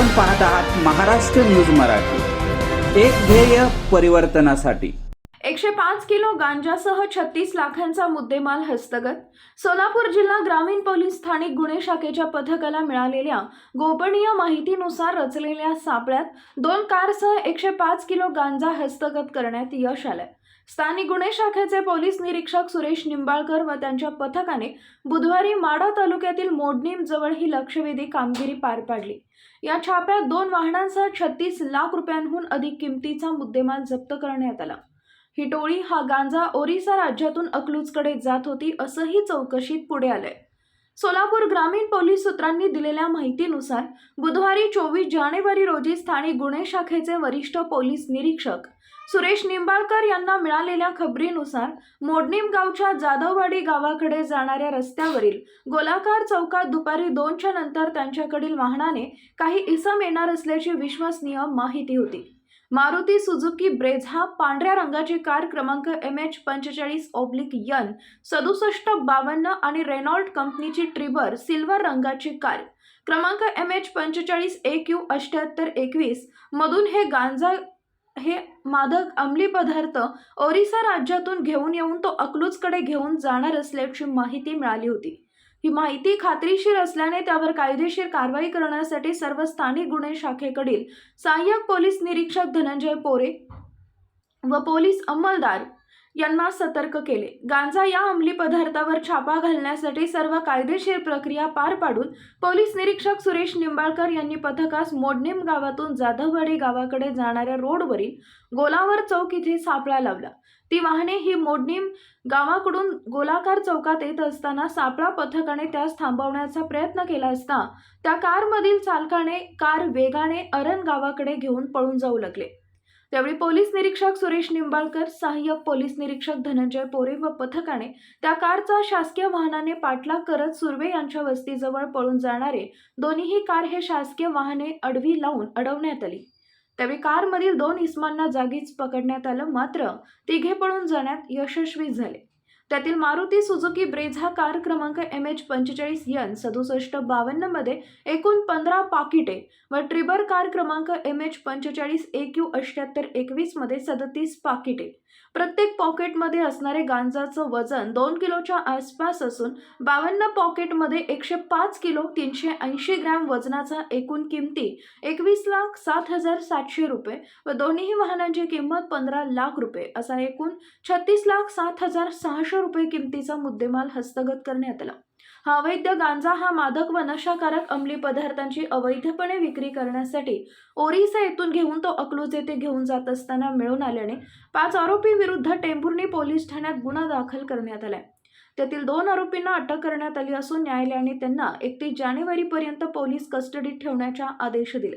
आपण पाहत आहात महाराष्ट्र न्यूज मराठी. एक ध्येय परिवर्तनासाठी. एकशे पाच किलो गांजासह छत्तीस लाखांचा मुद्देमाल हस्तगत. सोलापूर जिल्हा ग्रामीण पोलीस स्थानिक गुन्हे शाखेच्या पथकाला मिळालेल्या गोपनीय माहितीनुसार रचलेल्या सापळ्यात दोन कारसह एकशे पाच किलो गांजा हस्तगत करण्यात यश आलंय. स्थानिक गुन्हे शाखेचे पोलीस निरीक्षक सुरेश निंबाळकर व त्यांच्या पथकाने बुधवारी माडा तालुक्यातील मोडणीम जवळ ही लक्षवेधी कामगिरी पार पाडली. या छाप्यात दोन वाहनांसह छत्तीस लाख रुपयांहून अधिक किमतीचा मुद्देमाल जप्त करण्यात आला. ही टोळी हा गांजा ओरिसा राज्यातून अकलूजकडे जात होती असंही चौकशीत पुढे आलंय. सोलापूर ग्रामीण पोलीस सूत्रांनी दिलेल्या माहितीनुसार बुधवारी चोवीस जानेवारी रोजी स्थानिक गुन्हे शाखेचे वरिष्ठ पोलीस निरीक्षक सुरेश निंबाळकर यांना मिळालेल्या खबरीनुसार मोडणीम गावच्या जाधववाडी गावाकडे जाणाऱ्या रस्त्यावरील गोलाकार चौकात दुपारी दोनच्या नंतर त्यांच्याकडील वाहनाने काही इसम येणार असल्याची विश्वसनीय माहिती होती. मारुती सुझुकी ब्रेझा पांढऱ्या रंगाची कार क्रमांक एम एच पंचेचाळीस ओब्लिक यन सदुसष्ट बावन्न आणि रेनॉल्ड कंपनीची ट्रिबर सिल्वर रंगाची कार. क्रमांक एम एच पंचेचाळीस ए क्यू अठ्ठ्याहत्तर एकवीस मधून हे गांजा हे मादक अंमली पदार्थ ओरिसा राज्यातून घेऊन येऊन तो अकलूजकडे घेऊन जाणार असल्याची माहिती मिळाली होती. ही माहिती खात्रीशीर असल्याने त्यावर कायदेशीर कारवाई करण्यासाठी सर्व स्थानिक गुन्हे शाखेकडील सहाय्यक पोलीस निरीक्षक धनंजय पोरे व पोलीस अंमलदार यांना सतर्क केले. गांजा या अंमली पदार्थावर छापा घालण्यासाठी सर्व कायदेशीर प्रक्रिया पार पाडून पोलीस निरीक्षक सुरेश निंबाळकर यांनी पथकास मोडनेम गावातून जाधववाडी गावाकडे जाणाऱ्या रोडवरील गोलावर चौक इथे सापळा लावला. ती वाहने ही मोडणीम गावाकडून गोलाकार चौकात येत असताना सापळा पथकाने त्यास थांबवण्याचा प्रयत्न केला असता त्या कारमधील चालकाने कार वेगाने अरण गावाकडे घेऊन पळून जाऊ लागले. त्यावेळी पोलीस निरीक्षक सुरेश निंबाळकर सहाय्यक पोलीस निरीक्षक धनंजय पोरे व पथकाने त्या कारचा शासकीय वाहनाने पाठलाग करत सुर्वे यांच्या वस्तीजवळ पळून जाणारे दोन्हीही कार हे शासकीय वाहने अडवी लावून अडवण्यात आली. त्यावेळी कारमधील दोन इस्मांना जागीच पकडण्यात आलं मात्र तिघे पळून जाण्यात यशस्वी झाले. त्यातील मारुती सुझुकी ब्रेझा कार क्रमांक एम एच पंचेचाळीस यन सदुसष्ट बावन्नमध्ये एकूण पंधरा पाकिटे व ट्रिबर कार क्रमांक एम एच पंचेचाळीस ए क्यू अठ्ठ्याहत्तर एकवीसमध्ये सदतीस पाकिटे. प्रत्येक पॉकेटमध्ये असणारे गांजाचं वजन दोन किलोच्या आसपास असून बावन्न पॉकेटमध्ये एकशे पाच किलो तीनशे ऐंशी ग्रॅम वजनाचा एकूण किमती एकवीस लाख सात हजार सातशे रुपये व दोन्ही वाहनांची किंमत पंधरा लाख रुपये असा एकूण छत्तीस लाख सात हजार सहाशे रुपये किमतीचा मुद्देमाल हस्तगत करण्यात आला. हा अवैध गांजा हा मादक व नशाकारक अंमली पदार्थांची अवैधपणे विक्री करण्यासाठी ओरिसा येथून घेऊन तो अकलूज येथे घेऊन जात असताना मिळून आल्याने पाच आरोपी विरुद्ध टेंभुर्णी पोलीस ठाण्यात गुन्हा दाखल करण्यात आलाय. त्यातील दोन आरोपींना अटक करण्यात आली असून न्यायालयाने त्यांना एकतीस जानेवारीपर्यंत पोलीस कस्टडीत ठेवण्याचा आदेश दिले.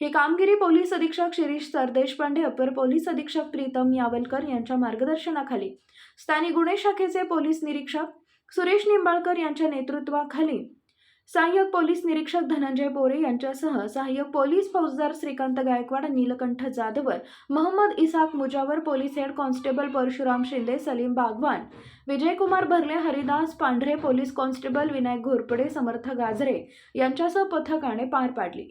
ही कामगिरी पोलीस अधीक्षक शिरीष सरदेशपांडे अपर पोलीस अधीक्षक प्रीतम यावलकर यांच्या मार्गदर्शनाखाली. स्थानिक गुन्हे शाखेचे पोलीस निरीक्षक सुरेश निंबाळकर यांच्या नेतृत्वाखाली. सहाय्यक पोलीस निरीक्षक धनंजय बोरे यांच्यासह सहाय्यक पोलीस फौजदार Shrikant Gaikwad Neelkanth Jadhavar Mohammad Isaq Mujawar police head constable Parshuram Shinde Salim Bagwan Vijaykumar Bharle Haridas Pandhare police constable Vinayak Ghorpade Samarth Gajare यांच्यासह पथकाने पार पाडली.